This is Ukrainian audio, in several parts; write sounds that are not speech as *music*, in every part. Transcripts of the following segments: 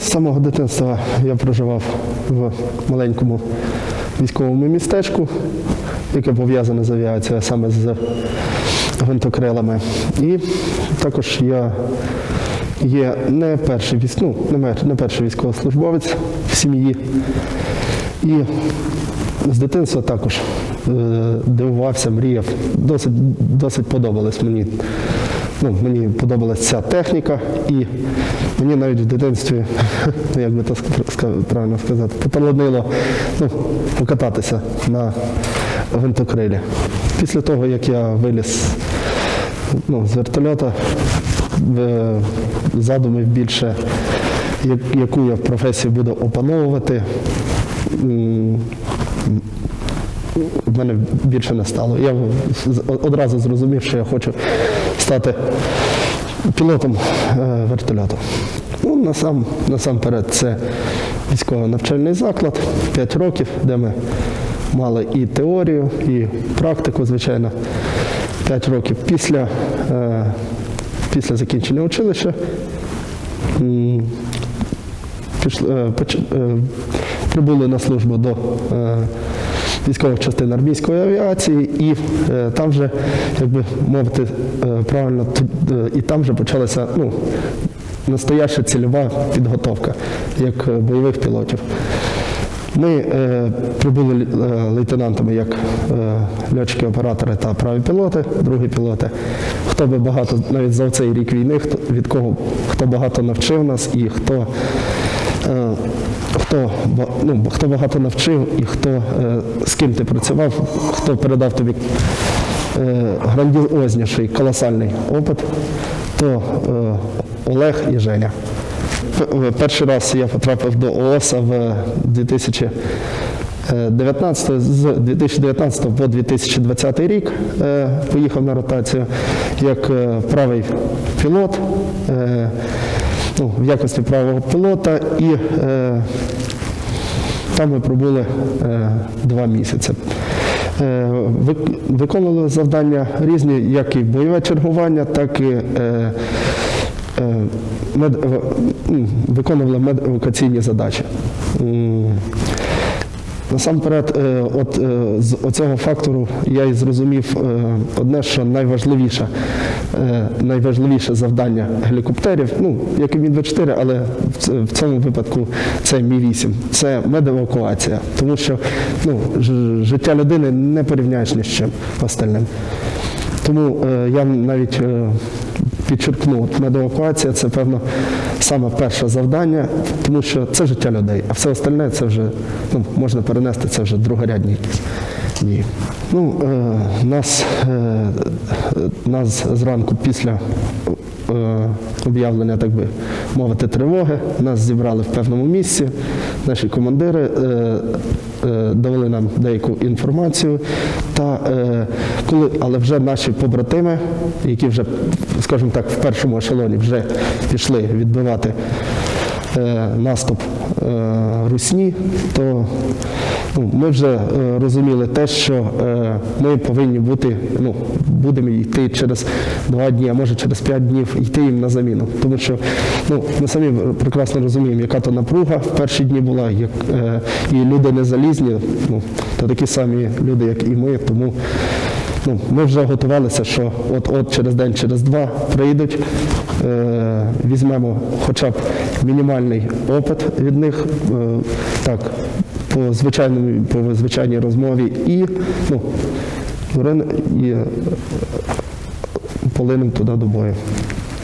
З самого дитинства я проживав в маленькому військовому містечку, яке пов'язане з авіацією, саме з гвинтокрилами. І також я є не перший військ, ну, не перший військовослужбовець в сім'ї. І з дитинства також е, дивувався, мріяв. Досить, досить подобалось мені. Ну, мені подобалася ця техніка, і мені навіть в дитинстві, *laughs* ну, як би ска- правильно сказати, пополонило ну, покататися на гвинтокрилі. Після того, як я виліз ну, з вертольота, задумів більше, яку я в професію буду опановувати. в мене більше не стало. Я одразу зрозумів, що я хочу стати пілотом е, вертольоту. Ну, насам, насамперед, це військово-навчальний заклад, 5 років, де ми мали і теорію, і практику, звичайно. 5 років після, е, після закінчення училища. пішли, е, прибули на службу до військових частин армійської авіації, і е, там вже, як би мовити е, правильно, е, і там вже почалася ну, настояща цільова підготовка як бойових пілотів. Ми е, прибули лейтенантами як е, льотчики-оператори та праві пілоти, другі пілоти. Хто би багато навіть за цей рік війни, хто, від кого хто багато навчив нас і хто, хто, ну, хто багато навчив і хто е, з ким ти працював, хто передав тобі е, грандіозніший, колосальний опит, то е, Олег і Женя. Перший раз я потрапив до ООСа в 2019, з 2019 по 2020 рік е, поїхав на ротацію як е, правий пілот, е, ну, в якості правого пілота і е, там ми пробули е, два місяці. Е, Виконували завдання різні, як і бойове чергування, так і е, е, мед, виконували медевакуаційні задачі. Насамперед, е, от е, з оцього фактору я і зрозумів е, одне, що найважливіше, найважливіше завдання гелікоптерів, ну як і Мін-24, але в цьому випадку це Мі-8, це медевакуація. Тому що ну, життя людини не порівняєш ні з чим остальним. Тому я навіть підчеркну, медевакуація це, певно, саме перше завдання, тому що це життя людей, а все остальне це вже ну, можна перенести, це вже другорядні дії. Ну, е, нас, е, нас зранку після е, об'явлення, так би мовити, тривоги, нас зібрали в певному місці. Наші командири е, е, давали нам деяку інформацію. Та, е, коли, але вже наші побратими, які вже, скажімо так, в першому ешелоні вже пішли відбивати наступ е, русні, то ну, ми вже е, розуміли те, що е, ми повинні бути, ну, будемо йти через два дні, а може через п'ять днів йти їм на заміну. Тому що ну, ми самі прекрасно розуміємо, яка то напруга в перші дні була, як, і люди не залізні, ну, то такі самі люди, як і ми, тому ну, ми вже готувалися, що от-от через день, через два прийдуть, е, візьмемо хоча б мінімальний опит від них, е, так, по звичайному, по звичайній розмові і, ну, рин- і е, полинемо туди до бою.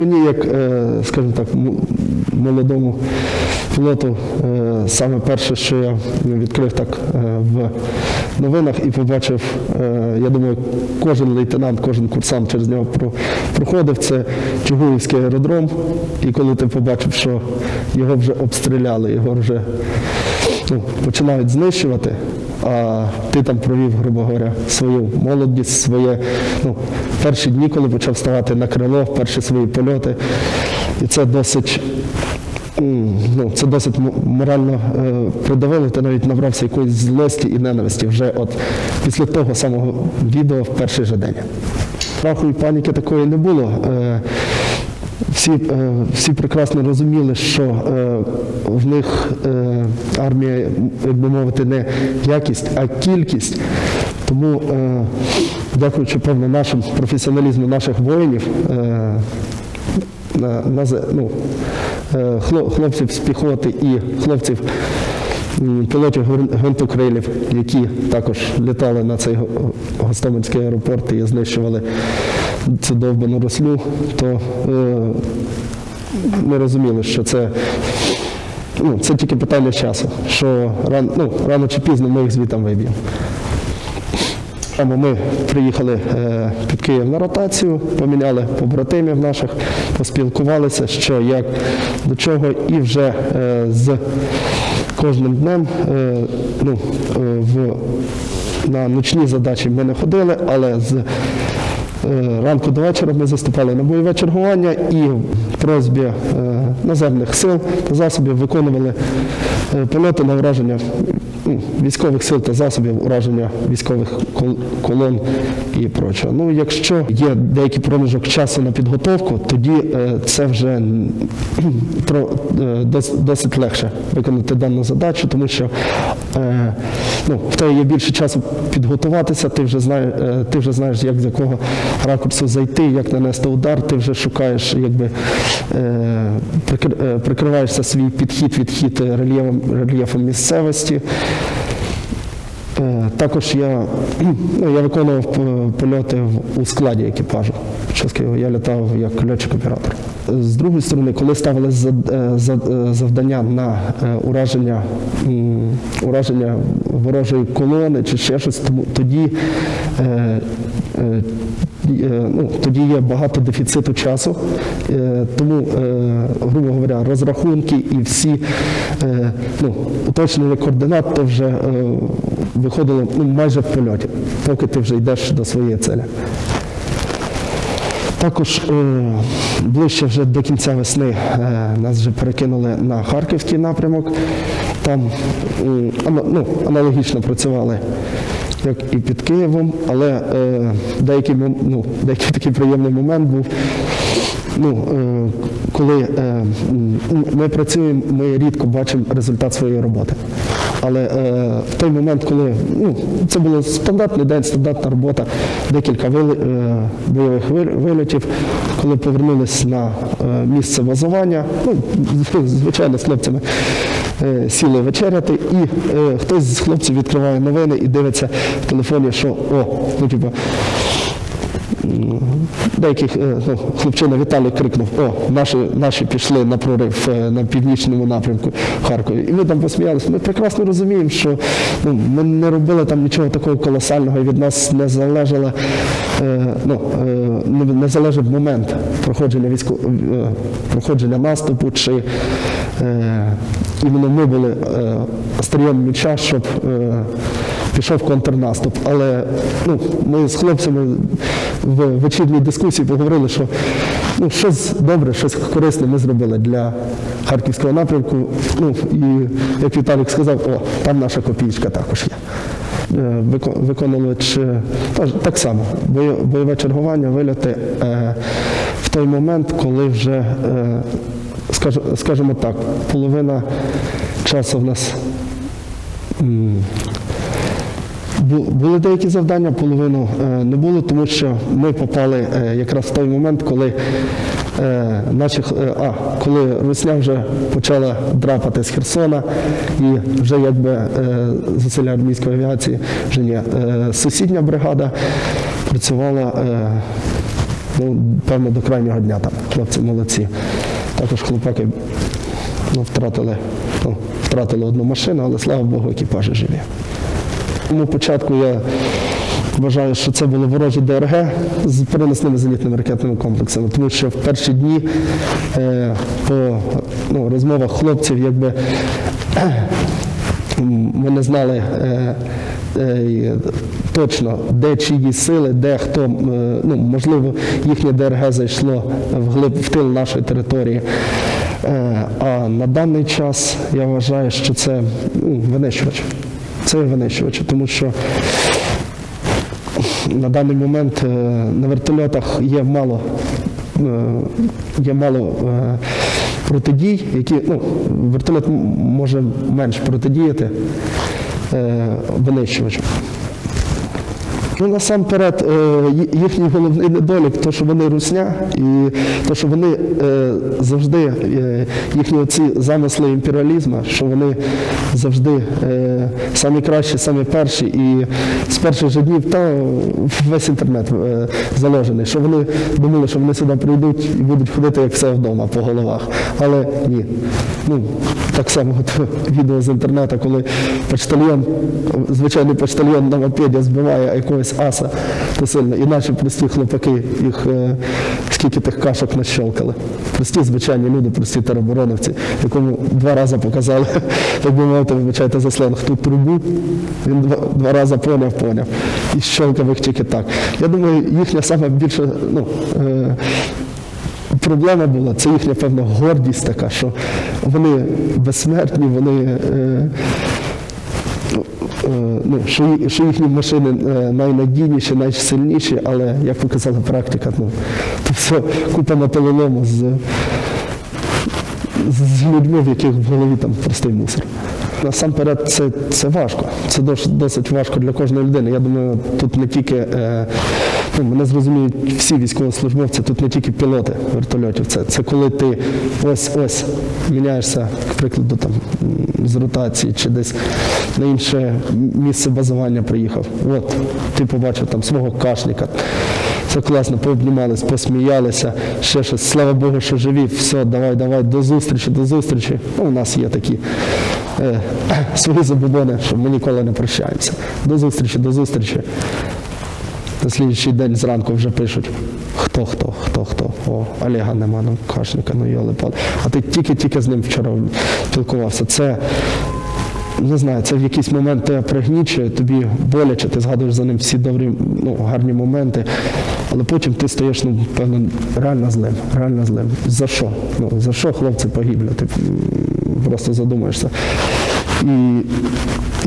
Мені, як, е, скажімо так, молодому пілоту, е, саме перше, що я відкрив так е, в новинах і побачив, е, я думаю, кожен лейтенант, кожен курсант через нього проходив, це Чугуївський аеродром. І коли ти побачив, що його вже обстріляли, його вже ну, починають знищувати, а ти там провів, грубо говоря, свою молодість, своє ну, перші дні, коли почав ставати на крило, перші свої польоти. І це досить. Ну, це досить морально е, придавило, ти навіть набрався якоїсь злості і ненависті вже от після того самого відео в перший же день. Страху і паніки такої не було. Е, всі е, всі прекрасно розуміли, що в них армія, як би мовити, не якість, а кількість. Тому, дякуючи певно нашим професіоналізму наших воїнів, на, на, ну, е, хлопців з піхоти і хлопців пілотів гвин- гвинтокрилів, які також літали на цей го- Гостомельський аеропорт і знищували цю довбану рослю, то е, ми розуміли, що це, ну, це тільки питання часу, що ран, ну, рано чи пізно ми їх звітом виб'ємо. Ми приїхали е, під Київ на ротацію, поміняли побратимів наших, поспілкувалися, що як до чого, і вже е, з кожним днем е, ну, в, на ночні задачі ми не ходили, але з ранку до вечора ми заступали на бойове чергування і в просьбі наземних сил та засобів виконували польоти на враження ну, військових сил та засобів ураження військових кол- колон і прочого. Ну, якщо є деякий проміжок часу на підготовку, тоді е, це вже м, *clears throat* тро- е, дос- досить легше виконати дану задачу, тому що е, ну, в тебе є більше часу підготуватися, ти вже знаєш, ти вже знаєш, як з якого ракурсу зайти, як нанести удар, ти вже шукаєш, якби прикр- прикриваєшся свій підхід, відхід рельєфом, рельєфом місцевості. Е, Також я, ну, я виконував е, польоти у складі екіпажу. Я літав як льотчик-оператор. З другої сторони, коли ставили е, за- завдання на ураження, ураження ворожої колони чи ще щось, тоді, ну, тоді є багато дефіциту часу. Е, Тому, е, грубо говоря, розрахунки і всі е, ну, уточнення координат, то вже е, виходило ну, майже в польоті, поки ти вже йдеш до своєї цілі. Також е, ближче вже до кінця весни е, нас вже перекинули на харківський напрямок. Там ну, аналогічно працювали, як і під Києвом, але е, деякий, ну, деякий такий приємний момент був. Ну, е, коли е, ми працюємо, ми рідко бачимо результат своєї роботи. Але е, в той момент, коли ну, це було стандартний день, стандартна робота, декілька вили, е, бойових вил- вильотів, коли повернулись на е, місце базування, ну, звичайно, з хлопцями е, сіли вечеряти, і е, хтось з хлопців відкриває новини і дивиться в телефоні, що о, ну типу, деяких е, ну, хлопчина Віталій крикнув: О, наші, наші пішли на прорив е, на північному напрямку Харкові. І ми там посміялися. Ми прекрасно розуміємо, що ну, ми не робили там нічого такого колосального, і від нас не залежало, е, ну, не, залежав момент проходження військо, проходження наступу, чи іменно ми були е, острієм меча, щоб. Е, пішов контрнаступ. Але ну, ми з хлопцями в вечірній дискусії поговорили, що ну, щось добре, щось корисне ми зробили для харківського напрямку. Ну, і як Віталік сказав, о, там наша копійка також є. Е, Виконали так само бойове чергування, вильоти е, в той момент, коли вже, е, скажімо так, половина часу в нас Були деякі завдання, половину е, не було, тому що ми попали е, якраз в той момент, коли е, наші, а, коли Русня вже почала драпати з Херсона, і вже якби зусилля армійської авіації, вже ні, сусідня бригада працювала, ну, певно, до крайнього дня там. Хлопці молодці. Також хлопаки ну, втратили, ну, втратили одну машину, але слава Богу, екіпажі живі. Тому початку я вважаю, що це були ворожі ДРГ з переносними зенітними ракетними комплексами, тому що в перші дні е, по ну, розмовах хлопців, якби вони знали. Е, е, Точно, де чиї сили, де хто, ну, можливо, їхнє ДРГ зайшло вглиб в тил нашої території. А на даний час я вважаю, що це ну, винищувач. Це винищувач, тому що на даний момент е, на вертольотах є мало е, є мало е, протидій, які ну, вертольот може менш протидіяти винищувачу. Ну, насамперед, е, їхній головний недолік, то, що вони русня, і то, що вони е, завжди, е, їхні оці замисли імперіалізму, що вони завжди самі кращі, самі перші, і з перших же днів та весь інтернет заложений, що вони думали, що вони сюди прийдуть і будуть ходити, як все вдома, по головах. Але ні. Ну, так само от, *laughs* відео з інтернету, коли почтальйон, звичайний почтальйон на мопеді збиває якогось аса, то сильно. І наші прості хлопаки, їх е, скільки тих кашок нащелкали. Прості звичайні люди, прості теробороновці, якому два рази показали, *laughs* як би мовити, вибачайте за сленг, ту трубу, він два, два рази поняв, поняв. І щелкав їх тільки так. Я думаю, їхня саме більше, ну, е, Проблема була, це їхня певна гордість така, що вони безсмертні, вони. Е, ну, що, що їхні машини е, найнадійніші, найсильніші, але як показала практика, ну, *laughs* то все купа на полоному з, з людьми, в яких в голові там простий мусор. Насамперед, це, це важко. Це досить важко для кожної людини. Я думаю, тут не тільки е, ну, мене зрозуміють всі військовослужбовці, тут не тільки пілоти вертольотів. Це, це коли ти ось ось міняєшся, к прикладу, там з ротації чи десь на інше місце базування приїхав. От ти побачив там свого кашника. Це класно, пообнімались, посміялися, ще щось. Слава Богу, що живі. Все, давай, давай, до зустрічі, до зустрічі. Ну, у нас є такі е, *clears throat* свої забобони, що ми ніколи не прощаємося. До зустрічі, до зустрічі. На слідчий день зранку вже пишуть. Хто, хто, хто, хто. О, Олега нема, ну кашника, ну йолипа. А ти тільки-тільки з ним вчора спілкувався. Це не знаю, це в якийсь момент тебе пригнічує, тобі боляче, ти згадуєш за ним всі добрі, ну, гарні моменти, але потім ти стаєш, ну, певно, реально злим, реально злим. За що? Ну, за що хлопці погибли? Ти просто задумаєшся. І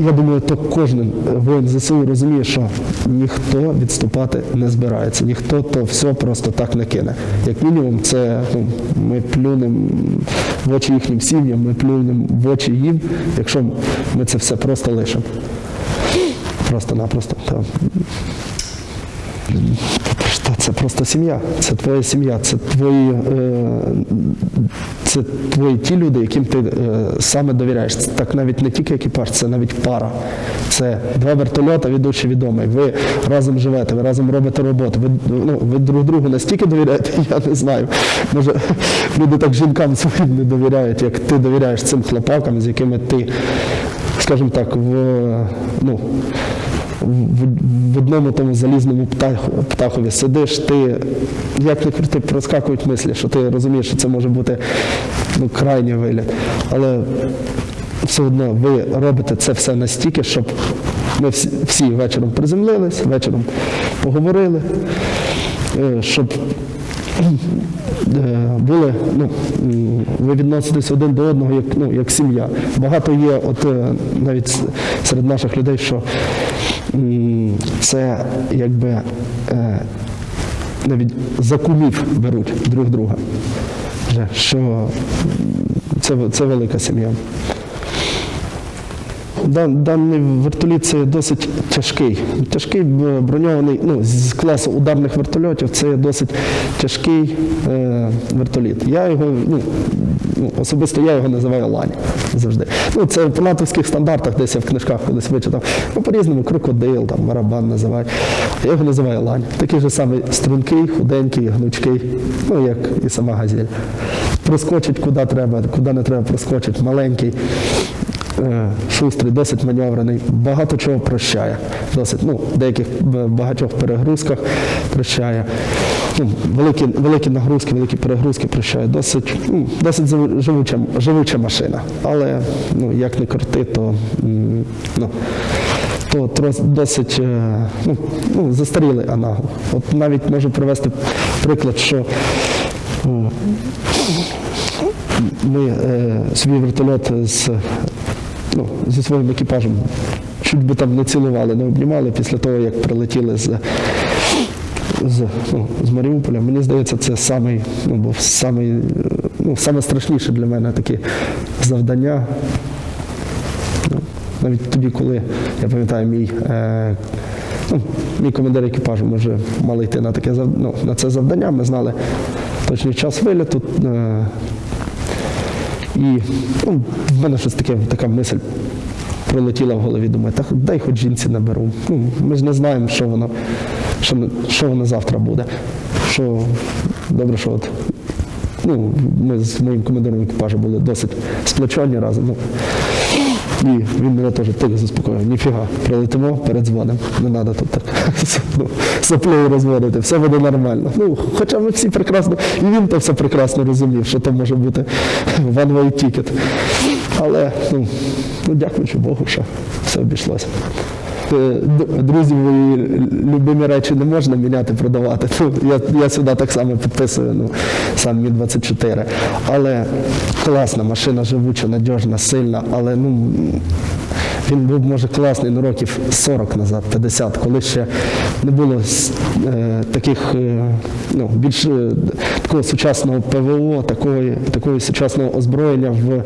я думаю, то кожен воїн ЗСУ розуміє, що ніхто відступати не збирається, ніхто то все просто так не кине. Як мінімум, це ну, ми плюнемо в очі їхнім сім'ям, ми плюнемо в очі їм, якщо ми це все просто лишимо. Просто-напросто. Це просто сім'я, це твоя сім'я, це твої, е, це твої ті люди, яким ти е, саме довіряєш. Це так навіть не тільки екіпаж, це навіть пара. Це два вертольота, ведучий відомий. Ви разом живете, ви разом робите роботу. Ви, ну, ви друг другу настільки довіряєте, *laughs* я не знаю. Може, люди так жінкам своїм не довіряють, як ти довіряєш цим хлопакам, з якими ти, скажімо так, в ну в, одному тому залізному птаху, птахові сидиш, ти як не крути, проскакують мислі, що ти розумієш, що це може бути ну, крайній вигляд. Але все одно ви робите це все настільки, щоб ми всі, вечором приземлились, вечором поговорили, е, щоб були, ну, ви відноситесь один до одного як, ну, як сім'я. Багато є, от е, навіть серед наших людей, що це якби е, навіть за кумів беруть друг друга. Що це, це велика сім'я. Дан- Даний вертоліт це досить тяжкий. Тяжкий броньований, ну, з класу ударних вертольотів це досить тяжкий е, вертоліт. Я його, ну, ну, особисто я його називаю лань завжди. Ну, це по натовських стандартах, десь я в книжках колись вичитав. Ну, по-різному крокодил, там, барабан називають. Я його називаю лань. Такий же самий стрункий, худенький, гнучкий, ну, як і сама газель. Проскочить куди треба, куди не треба проскочить, маленький. Е, шустрий, досить маневрений, багато чого прощає. Досить, ну, деяких багатьох перегрузках прощає. Ну, великі, великі нагрузки, великі перегрузки прощає. Досить, ну, досить живуча, живуча машина. Але ну, як не крути, то, ну, то досить е, ну, ну, застарілий анагл. От навіть можу привести приклад, що е, ми е, свій вертольот з, ну, зі своїм екіпажем чуть би там не цілували, не обнімали після того, як прилетіли з, з, ну, з Маріуполя. Мені здається, це самий, ну, був самий, ну, саме страшніше для мене таке завдання. Ну, Навіть тоді, коли я пам'ятаю, мій, е, ну, мій командир екіпажу, ми вже мали йти на таке ну, на це завдання, ми знали точний час виліту. Е, і ну, в мене щось таке, така мисль пролетіла в голові. Думаю, так дай хоч жінці наберу. Ну, ми ж не знаємо, що воно, що, що воно завтра буде. Що добре, що от ну, ми з моїм командиром екіпажу були досить сплочені разом. Ну, і він мене теж так заспокоїв. Ніфіга, прилетимо, передзвонимо. Не треба тут так *laughs* соплею розводити, все буде нормально. Ну, хоча ми всі прекрасно, і він то все прекрасно розумів, що то може бути *laughs* one-way ticket. Але ну, ну, дякуючи Богу, що все обійшлося. Е, Друзів і любимі речі не можна міняти, продавати. Ну, я, я сюди так само підписую, ну, сам Мі 24. Але класна машина, живуча, надіжна, сильна, але ну, він був, може, класний ну, років 40 назад, 50, коли ще не було е, таких е, ну, більш е, такого сучасного ПВО, такої, такого сучасного озброєння, в,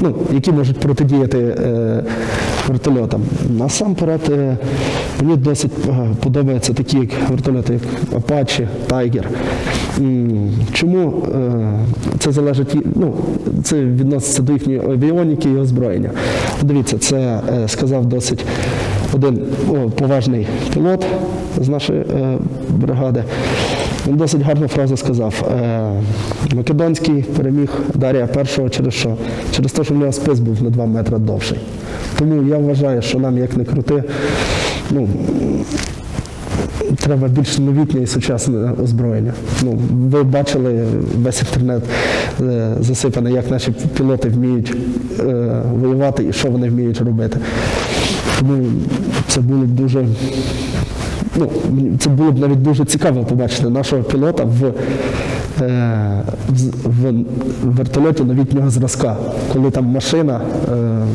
ну, які можуть протидіяти е, вертольотам. Насамперед, е, мені досить е, подобаються такі як вертольоти, як Apache, Tiger. Чому е, це залежить, ну, це відноситься до їхньої авіоніки і озброєння. Дивіться, це сказав досить один поважний пілот з нашої бригади. Він досить гарну фразу сказав. Македонський переміг Дарія першого через що? Через те, що в нього спис був на 2 метри довший. Тому я вважаю, що нам як не крути, ну, треба більш новітнє і сучасне озброєння. Ну, ви бачили весь інтернет е, засипаний, як наші пілоти вміють е, воювати і що вони вміють робити. Тому це було б дуже. Ну, це було б навіть дуже цікаво побачити нашого пілота в, е, в, в вертольоті новітнього зразка, коли там машина е,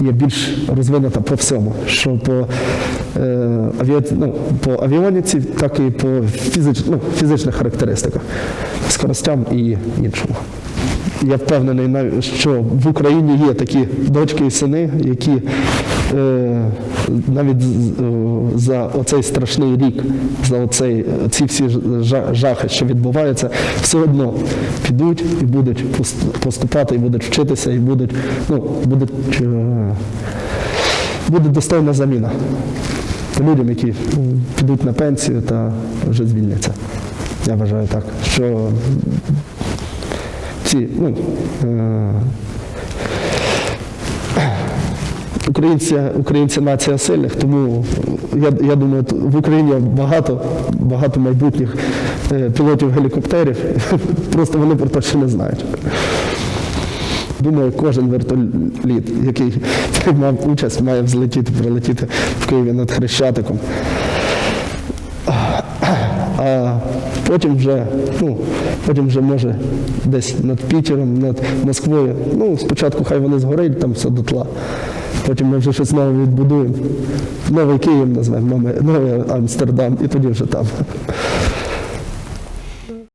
є більш розвинута по всьому, що по, е, аві... ну, по авіоніці, так і по фізич... ну, фізичних характеристиках, скоростям і іншому. Я впевнений, що в Україні є такі дочки і сини, які е, навіть за оцей страшний рік, за оцей, ці всі жахи, що відбуваються, все одно підуть і будуть поступати, і будуть вчитися, і будуть, ну, будуть, е, буде достойна заміна людям, які підуть на пенсію та вже звільняться. Я вважаю так, що ці, ну, е, Українці, українці нація сильних, тому я, я думаю, в Україні багато, багато майбутніх е, пілотів гелікоптерів, *laughs* просто вони про те ще не знають. Думаю, кожен вертоліт, який *laughs* приймав участь, має взлетіти, прилетіти в Києві над Хрещатиком. А потім вже, ну, потім вже може десь над Пітером, над Москвою. Ну, спочатку хай вони згорять там все дотла. Потім ми вже щось нове відбудуємо. Новий Київ назвемо, новий Амстердам, і тоді вже там.